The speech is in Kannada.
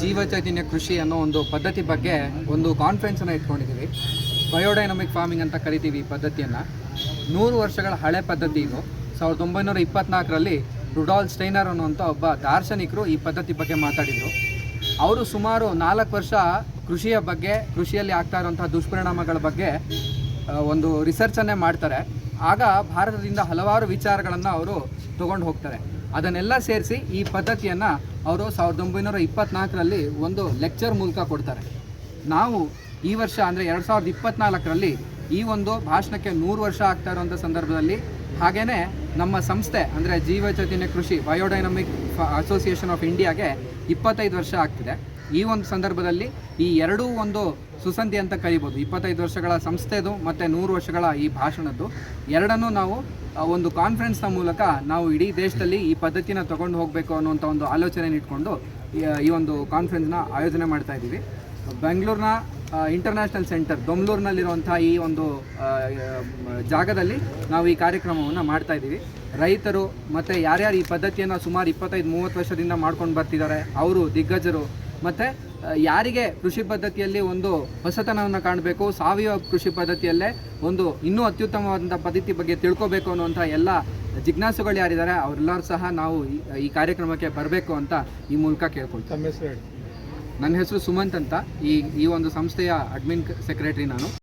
ಜೀವ ಚೈತನ್ಯ ಕೃಷಿ ಅನ್ನೋ ಒಂದು ಪದ್ಧತಿ ಬಗ್ಗೆ ಒಂದು ಕಾನ್ಫರೆನ್ಸನ್ನು ಇಟ್ಕೊಂಡಿದ್ದೀವಿ ಬಯೋಡೈನಮಿಕ್ ಫಾರ್ಮಿಂಗ್ ಅಂತ ಕರಿತೀವಿ ಈ ಪದ್ಧತಿಯನ್ನು. ನೂರು ವರ್ಷಗಳ ಹಳೆ ಪದ್ಧತಿ ಇದು. ಸಾವಿರದ ಒಂಬೈನೂರ ಇಪ್ಪತ್ನಾಲ್ಕರಲ್ಲಿ ರುಡಾಲ್ ಸ್ಟೈನರ್ ಅನ್ನುವಂಥ ಒಬ್ಬ ದಾರ್ಶನಿಕರು ಈ ಪದ್ಧತಿ ಬಗ್ಗೆ ಮಾತಾಡಿದರು. ಅವರು ಸುಮಾರು ನಾಲ್ಕು ವರ್ಷ ಕೃಷಿಯ ಬಗ್ಗೆ, ಕೃಷಿಯಲ್ಲಿ ಆಗ್ತಾ ಇರುವಂತಹ ದುಷ್ಪರಿಣಾಮಗಳ ಬಗ್ಗೆ ಒಂದು ರಿಸರ್ಚನ್ನೇ ಮಾಡ್ತಾರೆ. ಆಗ ಭಾರತದಿಂದ ಹಲವಾರು ವಿಚಾರಗಳನ್ನು ಅವರು ತಗೊಂಡು ಹೋಗ್ತಾರೆ. ಅದನ್ನೆಲ್ಲ ಸೇರಿಸಿ ಈ ಪದ್ಧತಿಯನ್ನು ಅವರು ಸಾವಿರದ ಒಂಬೈನೂರ ಇಪ್ಪತ್ನಾಲ್ಕರಲ್ಲಿ ಒಂದು ಲೆಕ್ಚರ್ ಮೂಲಕ ಕೊಡ್ತಾರೆ. ನಾವು ಈ ವರ್ಷ ಅಂದರೆ ಎರಡು ಸಾವಿರದ ಇಪ್ಪತ್ನಾಲ್ಕರಲ್ಲಿ ಈ ಒಂದು ಭಾಷಣಕ್ಕೆ ನೂರು ವರ್ಷ ಆಗ್ತಾ ಇರುವಂಥ ಸಂದರ್ಭದಲ್ಲಿ ಹಾಗೆಯೇ ನಮ್ಮ ಸಂಸ್ಥೆ, ಅಂದರೆ ಜೀವ ಚೈತನ್ಯ ಕೃಷಿ ಬಯೋಡೈನಮಿಕ್ ಅಸೋಸಿಯೇಷನ್ ಆಫ್ ಇಂಡಿಯಾಗೆ ಇಪ್ಪತ್ತೈದು ವರ್ಷ ಆಗ್ತಿದೆ. ಈ ಒಂದು ಸಂದರ್ಭದಲ್ಲಿ ಈ ಎರಡೂ ಒಂದು ಸುಸಂಧಿ ಅಂತ ಕರಿಬೋದು. ಇಪ್ಪತ್ತೈದು ವರ್ಷಗಳ ಸಂಸ್ಥೆದು ಮತ್ತು ನೂರು ವರ್ಷಗಳ ಈ ಭಾಷಣದ್ದು. ಎರಡನ್ನೂ ನಾವು ಒಂದು ಕಾನ್ಫರೆನ್ಸ್ನ ಮೂಲಕ ನಾವು ಇಡೀ ದೇಶದಲ್ಲಿ ಈ ಪದ್ಧತಿನ ತಗೊಂಡು ಹೋಗಬೇಕು ಅನ್ನುವಂಥ ಒಂದು ಆಲೋಚನೆ ಇಟ್ಕೊಂಡು, ಈ- ಈ ಒಂದು ಕಾನ್ಫರೆನ್ಸ್ನ ಆಯೋಜನೆ ಮಾಡ್ತಾ ಇದ್ದೀವಿ. ಬೆಂಗಳೂರಿನ ಇಂಟರ್ನ್ಯಾಷನಲ್ ಸೆಂಟರ್ ದೊಮ್ಲೂರಿನಲ್ಲಿರುವಂಥ ಈ ಒಂದು ಜಾಗದಲ್ಲಿ ನಾವು ಈ ಕಾರ್ಯಕ್ರಮವನ್ನು ಮಾಡ್ತಾ ಇದ್ದೀವಿ. ರೈತರು ಮತ್ತು ಯಾರ್ಯಾರು ಈ ಪದ್ಧತಿಯನ್ನು ಸುಮಾರು ಇಪ್ಪತ್ತೈದು, ಮೂವತ್ತು ವರ್ಷದಿಂದ ಮಾಡ್ಕೊಂಡು ಬರ್ತಿದ್ದಾರೆ, ಅವರು ದಿಗ್ಗಜರು, ಮತ್ತು ಯಾರಿಗೆ ಕೃಷಿ ಪದ್ಧತಿಯಲ್ಲಿ ಒಂದು ಹೊಸತನವನ್ನು ಕಾಣಬೇಕು, ಸಾವಯವ ಕೃಷಿ ಪದ್ಧತಿಯಲ್ಲೇ ಒಂದು ಇನ್ನೂ ಅತ್ಯುತ್ತಮವಾದಂಥ ಪದ್ಧತಿ ಬಗ್ಗೆ ತಿಳ್ಕೋಬೇಕು ಅನ್ನುವಂಥ ಎಲ್ಲ ಜಿಜ್ಞಾಸುಗಳು ಯಾರಿದ್ದಾರೆ, ಅವರೆಲ್ಲರೂ ಸಹ ನಾವು ಈ- ಕಾರ್ಯಕ್ರಮಕ್ಕೆ ಬರಬೇಕು ಅಂತ ಈ ಮೂಲಕ ಕೇಳ್ಕೊಳ್ತೀವಿ. ನನ್ನ ಹೆಸರು ಸುಮಂತ್ ಅಂತ. ಈ ಈ ಒಂದು ಸಂಸ್ಥೆಯ ಅಡ್ಮಿನ್ ಸೆಕ್ರೆಟರಿ ನಾನು.